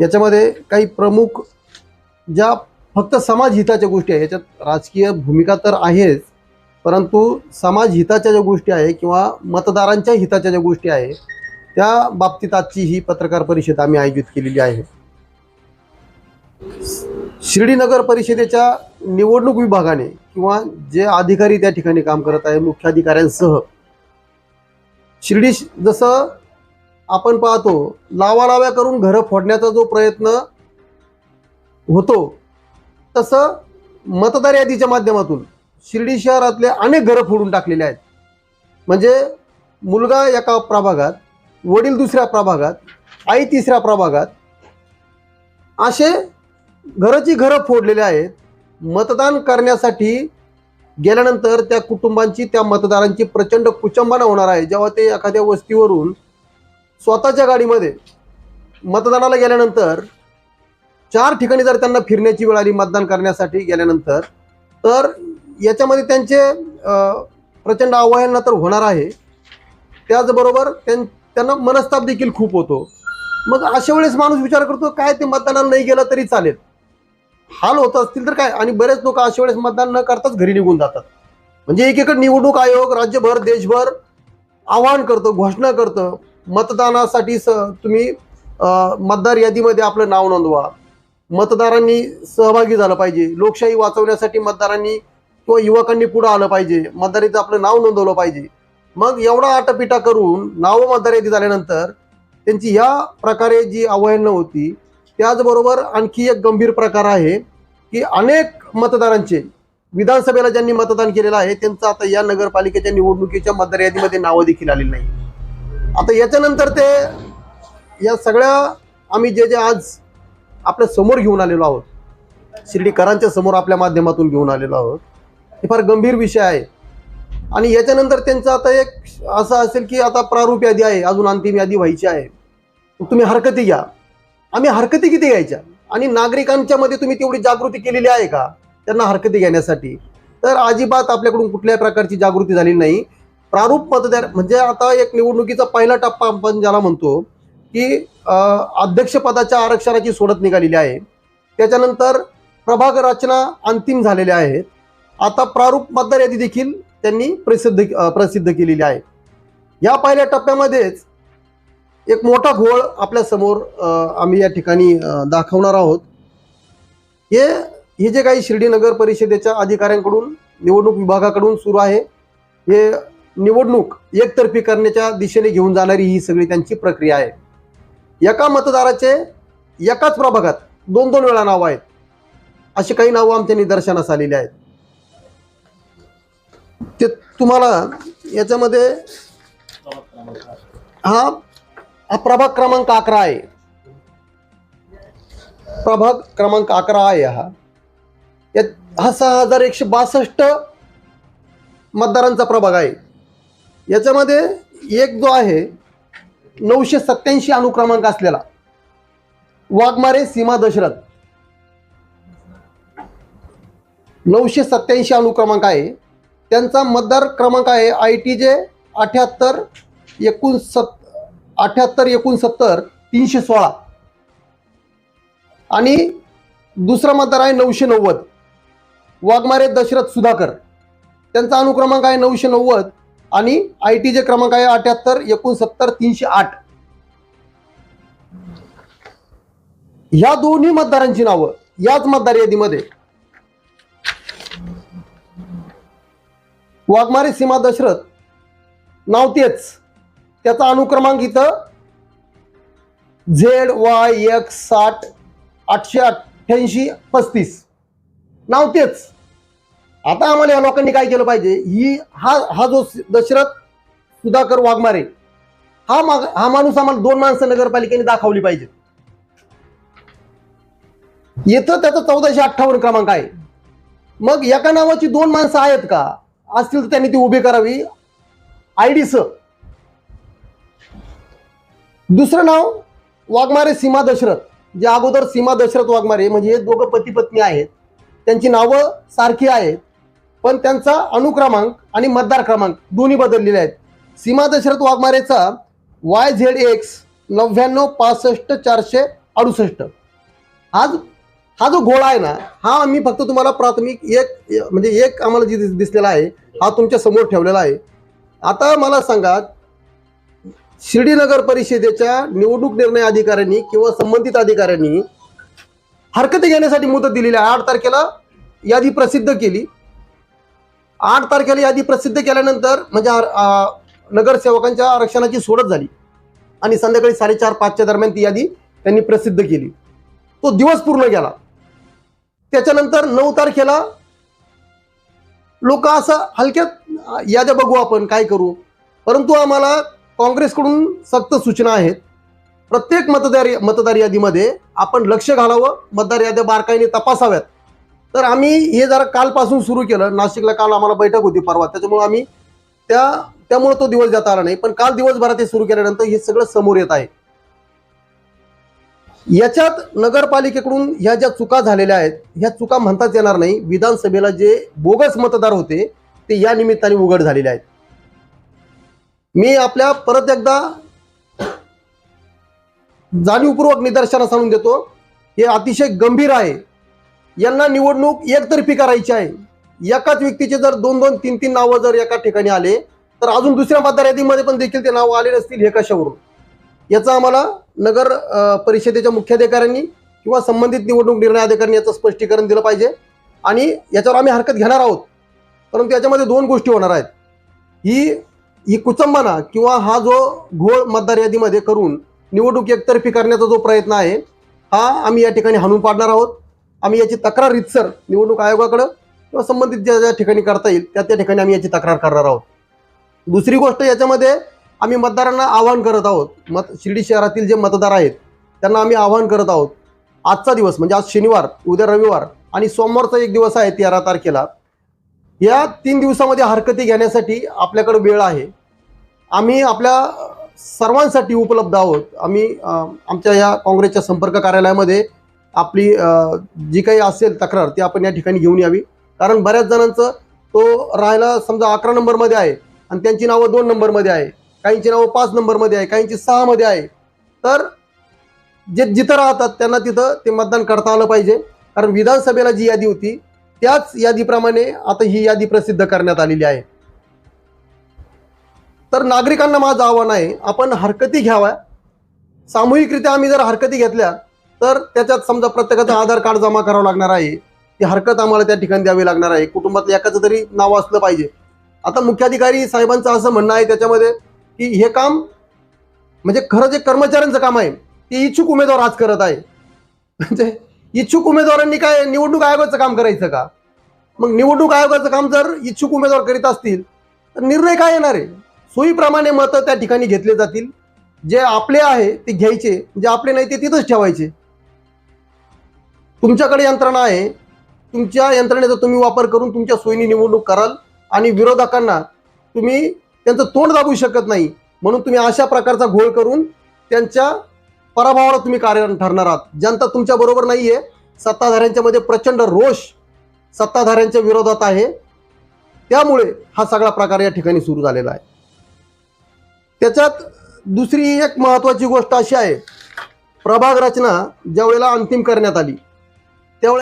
याच्यामध्ये काही प्रमुख ज्या फक्त समाज हिताच्या गोष्टी आहे याच्यात राजकीय भूमिका तर आहेच परंतु समाज हिताच्या ज्या गोष्टी आहे किंवा मतदारांच्या हिताच्या ज्या गोष्टी आहे त्या बाबतीत आजची ही पत्रकार परिषद आम्ही आयोजित केलेली आहे. शिर्डी नगर परिषदेच्या निवडणूक विभागाने किंवा जे अधिकारी त्या ठिकाणी काम करत आहे मुख्याधिकाऱ्यांसह शिर्डी जसं आपण पाहतो लावालाव्या करून घरं फोडण्याचा जो प्रयत्न होतो तसं मतदार यादीच्या माध्यमातून शिर्डी शहरातले अनेक घरं फोडून टाकलेले आहेत. म्हणजे मुलगा एका प्रभागात वडील दुसऱ्या प्रभागात आई तिसऱ्या प्रभागात असे घराची घरं फोडलेले आहेत. मतदान करण्यासाठी गेल्यानंतर त्या कुटुंबांची त्या मतदारांची प्रचंड कुचंबना होणार आहे. जेव्हा ते एखाद्या वस्तीवरून स्वतःच्या गाडीमध्ये मतदानाला गेल्यानंतर चार ठिकाणी जर त्यांना फिरण्याची वेळ आली मतदान करण्यासाठी गेल्यानंतर तर याच्यामध्ये त्यांचे प्रचंड अवहेलना तर होणार आहे. त्याचबरोबर त्यां त्यांना मनस्ताप देखील खूप होतो. मग अशा वेळेस माणूस विचार करतो काय ते मतदानाला नाही गेलं तरी चालेल. हाल होत असतील तर काय? आणि बरेच लोक अशा वेळेस मतदान न करताच घरी निघून जातात. म्हणजे एकीकडे निवडणूक आयोग राज्यभर देशभर आवाहन करतं घोषणा करतं. मतदानासाठी स तुम्ही मतदार यादीमध्ये आपलं नाव नोंदवा. मतदारांनी सहभागी झालं पाहिजे. लोकशाही वाचवण्यासाठी मतदारांनी किंवा युवकांनी पुढं आलं पाहिजे. मतदारीचं आपलं नाव नोंदवलं पाहिजे. मग एवढा आटपिटा करून नावं मतदार यादी झाल्यानंतर त्यांची ह्या प्रकारे जी आव्हानं होती त्याचबरोबर आणखी एक गंभीर प्रकार आहे की अनेक मतदारांचे विधानसभेला ज्यांनी मतदान केलेलं आहे त्यांचं आता या नगरपालिकेच्या निवडणुकीच्या मतदार यादीमध्ये नावं देखील आलेली नाही. आता याच्यानंतर ते या सगळ्या आम्ही जे जे आज आपल्यासमोर घेऊन आलेलो आहोत शिर्डीकरांच्या समोर आपल्या माध्यमातून घेऊन आलेलो आहोत हे फार गंभीर विषय आहे. आणि याच्यानंतर त्यांचं आता एक असं असेल की आता प्रारूप यादी आहे अजून अंतिम यादी व्हायची आहे. तुम्ही हरकती घ्या. आम्ही हरकती किती घ्यायच्या? आणि नागरिकांच्या मध्ये तुम्ही तेवढी जागृती केलेली आहे का? त्यांना हरकती घेण्यासाठी. तर अजिबात आपल्याकडून कुठल्याही प्रकारची जागृती झाली नाही. प्रारूप मतदार म्हणजे आता एक निवडणुकीचा पहिला टप्पा आपण ज्याला म्हणतो की अध्यक्षपदाच्या आरक्षणाची सोडत निघालेली आहे. त्याच्यानंतर प्रभाग रचना अंतिम झालेल्या आहेत. आता प्रारूप मतदार यादी देखील त्यांनी प्रसिद्ध प्रसिद्ध केलेली आहे. या पहिल्या टप्प्यामध्येच एक मोठा घोळ आपल्यासमोर आम्ही या ठिकाणी दाखवणार आहोत. हे हे जे काही शिर्डी नगर परिषदेच्या अधिकाऱ्यांकडून निवडणूक विभागाकडून सुरू आहे हे निवडणूक एकतर्फी करण्याच्या दिशेने घेऊन जाणारी ही सगळी त्यांची प्रक्रिया आहे. एका मतदाराचे एकाच प्रभागात दोन दोन वेळा नावं आहेत. अशी काही नावं आमच्या निदर्शनास आलेली आहेत. ते तुम्हाला याच्यामध्ये हा हा प्रभाग क्रमांक अकरा आहे. प्रभाग क्रमांक अकरा आहे हा. यात हा सहा हजार एकशे बासष्ट मतदारांचा प्रभाग आहे. याच्यामध्ये एक जो आहे नऊशे सत्याऐंशी अनुक्रमांक असलेला. वाघमारे सीमा दशरथ. नऊशे सत्याऐंशी अनुक्रमांक आहे. त्यांचा मतदार क्रमांक आहे आय टी जे अठ्याहत्तर एकोणसत् अठ्याहत्तर एकोणसत्तर तीनशे सोळा. आणि दुसरा मतदार आहे नऊशे नव्वद. वाघमारे दशरथ सुधाकर. त्यांचा अनुक्रमांक आहे नऊशे नव्वद. आणि आय टी जे क्रमांक आहे अठ्याहत्तर एकोणसत्तर तीनशे आठ. ह्या दोन्ही मतदारांची नावं याच मतदार यादीमध्ये. वाघमारे सीमा दशरथ नाव तेच. त्याचा अनुक्रमांक इथं झेड वाय एक्स साठ आठशे अठ्ठ्याऐंशी पस्तीस. नाव तेच. आता आम्हाला या लोकांनी काय केलं पाहिजे? ही हा हा जो दशरथ सुधाकर वाघमारे हा माग हा माणूस आम्हाला दोन माणसं नगरपालिकेने दाखवली पाहिजे. येतं त्याचा चौदाशे अठ्ठावन्न क्रमांक आहे. मग एका नावाची दोन माणसं आहेत का? असतील तर त्यांनी ती उभी करावी. आय डी स. दुसरं नाव वाघमारे सीमा दशरथ. जे अगोदर सीमा दशरथ वाघमारे म्हणजे हे दोघं पती पत्नी आहेत. त्यांची नावं सारखी आहेत. पण त्यांचा अनुक्रमांक आणि मतदार क्रमांक दोन्ही बदललेले आहेत. सीमा दशरथ वाघमारेचा वाय झेड एक्स नव्याण्णव पासष्ट चारशे अडुसष्ट. आज हा जो घोळा आहे ना हा आम्ही फक्त तुम्हाला प्राथमिक एक म्हणजे एक आम्हाला जी दिस- दिसलेला आहे हा तुमच्यासमोर ठेवलेला आहे. आता मला सांगा शिर्डी नगर परिषदेच्या निवडणूक निर्णय अधिकाऱ्यांनी किंवा संबंधित अधिकाऱ्यांनी हरकती घेण्यासाठी मुदत दिलेली आहे. आठ तारखेला यादी प्रसिद्ध केली. आठ तारखेला यादी प्रसिद्ध केल्यानंतर म्हणजे नगरसेवकांच्या आरक्षणाची सोडत झाली. आणि संध्याकाळी साडेचार पाचच्या दरम्यान ती यादी त्यांनी प्रसिद्ध केली. तो दिवस पूर्ण गेला. त्याच्यानंतर नऊ तारखेला लोक असं हलक्यात याद्या बघू आपण काय करू? परंतु आम्हाला काँग्रेसकडून सक्त सूचना आहेत. प्रत्येक मतदार मतदार यादीमध्ये आपण लक्ष घालावं मतदार याद्या बारकाईने तपासाव्यात. तर आम्ही हे जरा कालपासून सुरू केलं. नाशिकला काल आम्हाला बैठक होती परवा. त्याच्यामुळे आम्ही त्या त्यामुळे तो दिवस जाता आला नाही. पण काल दिवसभरात हे सुरू केल्यानंतर हे सगळं समोर येत आहे. याच्यात नगरपालिकेकडून ह्या ज्या चुका झालेल्या आहेत ह्या चुका म्हणताच येणार नाही. विधानसभेला जे बोगस मतदार होते ते या निमित्ताने उघड झालेले आहेत. मी आपल्या परत एकदा जाणीवपूर्वक निदर्शनास आणून देतो. हे अतिशय गंभीर आहे. यांना निवडणूक एकतर्फी करायची आहे. एकाच व्यक्तीचे जर दोन दोन तीन तीन नावं जर एका ठिकाणी आले तर अजून दुसऱ्या मतदार यादीमध्ये पण देखील ते नावं आले नसतील हे कशावरून? याचा आम्हाला नगर परिषदेच्या मुख्याधिकाऱ्यांनी किंवा संबंधित निवडणूक निर्णय अधिकाऱ्यांनी याचं स्पष्टीकरण दिलं पाहिजे. आणि याच्यावर आम्ही हरकत घेणार आहोत. परंतु याच्यामध्ये दोन गोष्टी होणार आहेत. ही ही कुचंबना किंवा हा जो घोळ मतदार यादीमध्ये करून निवडणूक एकतर्फी करण्याचा जो प्रयत्न आहे हा आम्ही या ठिकाणी हाणून पाडणार आहोत. आम्ही याची तक्रार रितसर निवडणूक आयोगाकडं किंवा संबंधित ज्या ज्या ठिकाणी करता येईल त्या त्या ठिकाणी आम्ही याची तक्रार करणार आहोत. दुसरी गोष्ट याच्यामध्ये आम्ही मतदारांना आवाहन करत आहोत. मत शिर्डी शहरातील जे मतदार आहेत त्यांना आम्ही आवाहन करत आहोत. आजचा दिवस म्हणजे आज शनिवार उद्या रविवार आणि सोमवारचा एक दिवस आहे तेरा तारखेला. या तीन दिवसामध्ये हरकती घेण्यासाठी आपल्याकडे वेळ आहे. आम्ही आपल्या सर्वांसाठी उपलब्ध आहोत. आम्ही आमच्या या काँग्रेसच्या संपर्क कार्यालयामध्ये आपली जी काही असेल तक्रार ती आपण या ठिकाणी घेऊन यावी. कारण बऱ्याच जणांचं तो राहायला समजा अकरा नंबरमध्ये आहे आणि त्यांची नावं दोन नंबरमध्ये आहे काहींची नावं पाच नंबरमध्ये आहे काहींची सहामध्ये आहे. तर जे जिथं राहतात त्यांना तिथं ते मतदान करता आलं पाहिजे. कारण विधानसभेला जी यादी होती त्याच यादीप्रमाणे आता ही यादी प्रसिद्ध करण्यात आलेली आहे. तर नागरिकांना माझं आव्हान आहे आपण हरकती घ्याव्या. सामूहिकरित्या आम्ही जर हरकती घेतल्या तर त्याच्यात समजा प्रत्येकाचं आधार कार्ड जमा करावं लागणार आहे ती हरकत आम्हाला त्या ठिकाणी द्यावी लागणार आहे. कुटुंबातलं एकाचं तरी नाव असलं पाहिजे. आता मुख्याधिकारी साहेबांचं असं म्हणणं आहे त्याच्यामध्ये की हे काम म्हणजे खरं जे कर्मचाऱ्यांचं काम आहे ते इच्छुक उमेदवार आज करत आहे. म्हणजे इच्छुक उमेदवारांनी काय निवडणूक आयोगाचं काम करायचं का? मग निवडणूक आयोगाचं काम जर इच्छुक उमेदवार करीत असतील तर निर्णय काय येणार आहे? सोयीप्रमाणे मतं त्या ठिकाणी घेतले जातील. जे आपले आहे ते घ्यायचे. जे आपले नाही ते तिथंच ठेवायचे. तुमच्याकडे यंत्रणा आहे. तुमच्या यंत्रणेचा तुम्ही वापर करून तुमच्या सोयीने निवडणूक कराल आणि विरोधकांना तुम्ही त्यांचं तोंड दाबू शकत नाही. म्हणून तुम्ही अशा प्रकारचा घोळ करून त्यांच्या पराभवाला तुम्ही कार्य ठरणार आहात. जनता तुमच्या बरोबर आहे सत्ताधाऱ्यांच्यामध्ये प्रचंड रोष सत्ताधाऱ्यांच्या विरोधात आहे. त्यामुळे हा सगळा प्रकार या ठिकाणी सुरू झालेला आहे. त्याच्यात दुसरी एक महत्वाची गोष्ट अशी आहे. प्रभाग रचना ज्या वेळेला अंतिम करण्यात आली